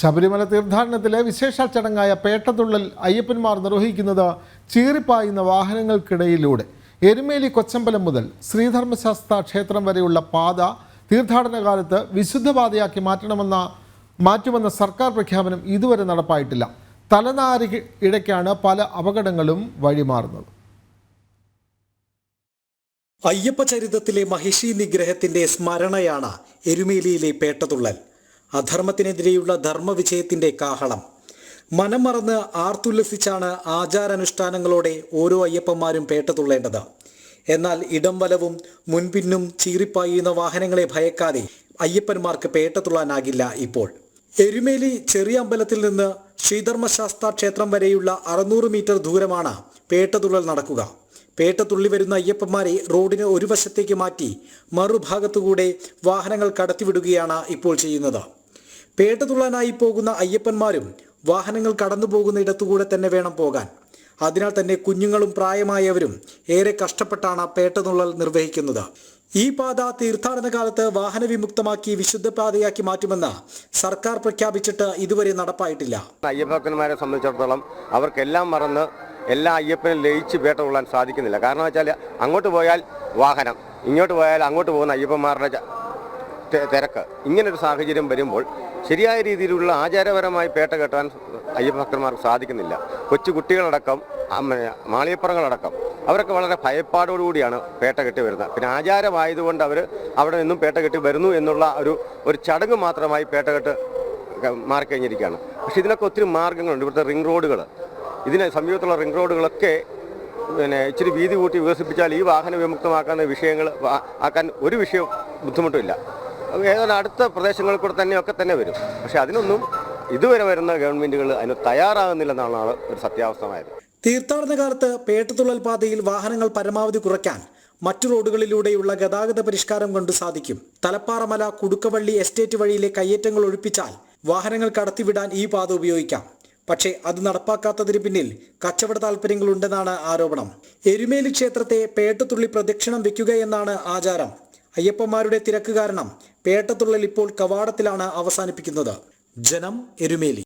ശബരിമല തീർത്ഥാടനത്തിലെ വിശേഷ ചടങ്ങായ പേട്ടതുള്ളൽ അയ്യപ്പന്മാർ നിർവഹിക്കുന്നത് ചീറിപ്പായുന്ന വാഹനങ്ങൾക്കിടയിലൂടെ. എരുമേലി കൊച്ചമ്പലം മുതൽ ശ്രീധർമ്മശാസ്ത്ര ക്ഷേത്രം വരെയുള്ള പാത തീർത്ഥാടന കാലത്ത് വിശുദ്ധപാതയാക്കി മാറ്റണമെന്ന മാറ്റുമെന്ന സർക്കാർ പ്രഖ്യാപനം ഇതുവരെ നടപ്പായിട്ടില്ല. തലനാരി ഇടയ്ക്കാണ് പല അപകടങ്ങളും വഴിമാറുന്നത്. അയ്യപ്പ ചരിതത്തിലെ മഹിഷി നിഗ്രഹത്തിന്റെ സ്മരണയാണ് എരുമേലിയിലെ പേട്ടതുള്ളൽ. അധർമ്മത്തിനെതിരെയുള്ള ധർമ്മവിജയത്തിന്റെ കാഹളം. മനം മറന്ന് ആർത്തുല്ലസിച്ചാണ് ആചാരാനുഷ്ഠാനങ്ങളോടെ ഓരോ അയ്യപ്പന്മാരും പേട്ടതുള്ളേണ്ടത് എന്നാൽ ഇടം വലവും മുൻപിന്നും ചീറിപ്പായുന്ന വാഹനങ്ങളെ ഭയക്കാതെ അയ്യപ്പന്മാർക്ക് പേട്ടതുള്ളാനാകില്ല ഇപ്പോൾ. എരുമേലി ചെറിയ അമ്പലത്തിൽ നിന്ന് ശ്രീധർമ്മശാസ്ത്ര ക്ഷേത്രം വരെയുള്ള അറുന്നൂറ് മീറ്റർ ദൂരമാണ് പേട്ടതുള്ളൽ നടക്കുക. പേട്ടത്തുള്ളി വരുന്ന അയ്യപ്പന്മാരെ റോഡിന് ഒരു വശത്തേക്ക് മാറ്റി മറുഭാഗത്തുകൂടെ വാഹനങ്ങൾ കടത്തിവിടുകയാണ് ഇപ്പോൾ ചെയ്യുന്നത്. പേട്ട തുള്ളാനായി പോകുന്ന അയ്യപ്പന്മാരും വാഹനങ്ങൾ കടന്നു പോകുന്ന ഇടത്തുകൂടെ തന്നെ വേണം പോകാൻ. അതിനാൽ തന്നെ കുഞ്ഞുങ്ങളും പ്രായമായവരും ഏറെ കഷ്ടപ്പെട്ടാണ് പേട്ടതുള്ളൽ നിർവഹിക്കുന്നത്. ഈ പാത തീർത്ഥാടന കാലത്ത് വാഹന വിമുക്തമാക്കി വിശുദ്ധ പാതയാക്കി മാറ്റുമെന്ന് സർക്കാർ പ്രഖ്യാപിച്ചിട്ട് ഇതുവരെ നടപ്പായിട്ടില്ല. അയ്യപ്പന്മാരെ സംബന്ധിച്ചിടത്തോളം അവർക്കെല്ലാം മറന്ന് എല്ലാ അയ്യപ്പനും ലയിച്ച് പേട്ട സാധിക്കുന്നില്ല. കാരണം വെച്ചാൽ അങ്ങോട്ട് പോയാൽ വാഹനം ഇങ്ങോട്ട് പോയാൽ അങ്ങോട്ട് പോകുന്ന അയ്യപ്പന്മാരുടെ തിരക്ക്. ഇങ്ങനൊരു സാഹചര്യം വരുമ്പോൾ ശരിയായ രീതിയിലുള്ള ആചാരപരമായി പേട്ട കെട്ടാൻ അയ്യപ്പഭക്തന്മാർക്ക് സാധിക്കുന്നില്ല. കൊച്ചു കുട്ടികളടക്കം മാളിയപ്പുറങ്ങളടക്കം അവരൊക്കെ വളരെ ഭയപ്പാടോടുകൂടിയാണ് പേട്ട കെട്ടി വരുന്നത്. പിന്നെ ആചാരമായതുകൊണ്ട് അവർ അവിടെ നിന്നും പേട്ട കെട്ടി വരുന്നു എന്നുള്ള ഒരു ഒരു ചടങ്ങ് മാത്രമായി പേട്ട കെട്ട് മാറിക്കഴിഞ്ഞിരിക്കുകയാണ്. പക്ഷേ ഇതിനൊക്കെ ഒത്തിരി മാർഗങ്ങളുണ്ട് ഇവിടുത്തെ റിംഗ് റോഡുകൾ ഇതിന് സമീപത്തുള്ള റിംഗ് റോഡുകളൊക്കെ പിന്നെ ഇച്ചിരി വീതി കൂട്ടി വികസിപ്പിച്ചാൽ ഈ വാഹന വിമുക്തമാക്കുന്ന വിഷയങ്ങൾ ആക്കാൻ ഒരു വിഷയം ബുദ്ധിമുട്ടില്ല ഏതാണ്ട് അടുത്ത പ്രദേശങ്ങളിൽ കൂടെ തന്നെയൊക്കെ തന്നെ വരും. പക്ഷെ അതിനൊന്നും ഇതുവരെ വരുന്ന ഗവൺമെന്റുകൾ അതിന് തയ്യാറാകുന്നില്ലെന്നാണ് ഒരു സത്യാവസ്ഥമായത്. തീർത്ഥാടന കാലത്ത് പേട്ടത്തുള്ളൽ പാതയിൽ വാഹനങ്ങൾ പരമാവധി കുറയ്ക്കാൻ മറ്റു റോഡുകളിലൂടെയുള്ള ഗതാഗത പരിഷ്കാരം കൊണ്ട് സാധിക്കും. തലപ്പാറമല കുടുക്കവള്ളി എസ്റ്റേറ്റ് വഴിയിലെ കയ്യേറ്റങ്ങൾ ഒഴിപ്പിച്ചാൽ വാഹനങ്ങൾ കടത്തിവിടാൻ ഈ പാത ഉപയോഗിക്കാം. പക്ഷേ അത് നടപ്പാക്കാത്തതിന് പിന്നിൽ കച്ചവട താല്പര്യങ്ങളുണ്ടെന്നാണ് ആരോപണം. എരുമേലി ക്ഷേത്രത്തെ പേട്ടത്തുള്ളി പ്രദക്ഷിണം വെക്കുക എന്നാണ് ആചാരം. അയ്യപ്പന്മാരുടെ തിരക്ക് കാരണം പേട്ടത്തുള്ളൽ ഇപ്പോൾ കവാടത്തിലാണ് അവസാനിപ്പിക്കുന്നത്. ജനം എരുമേലി.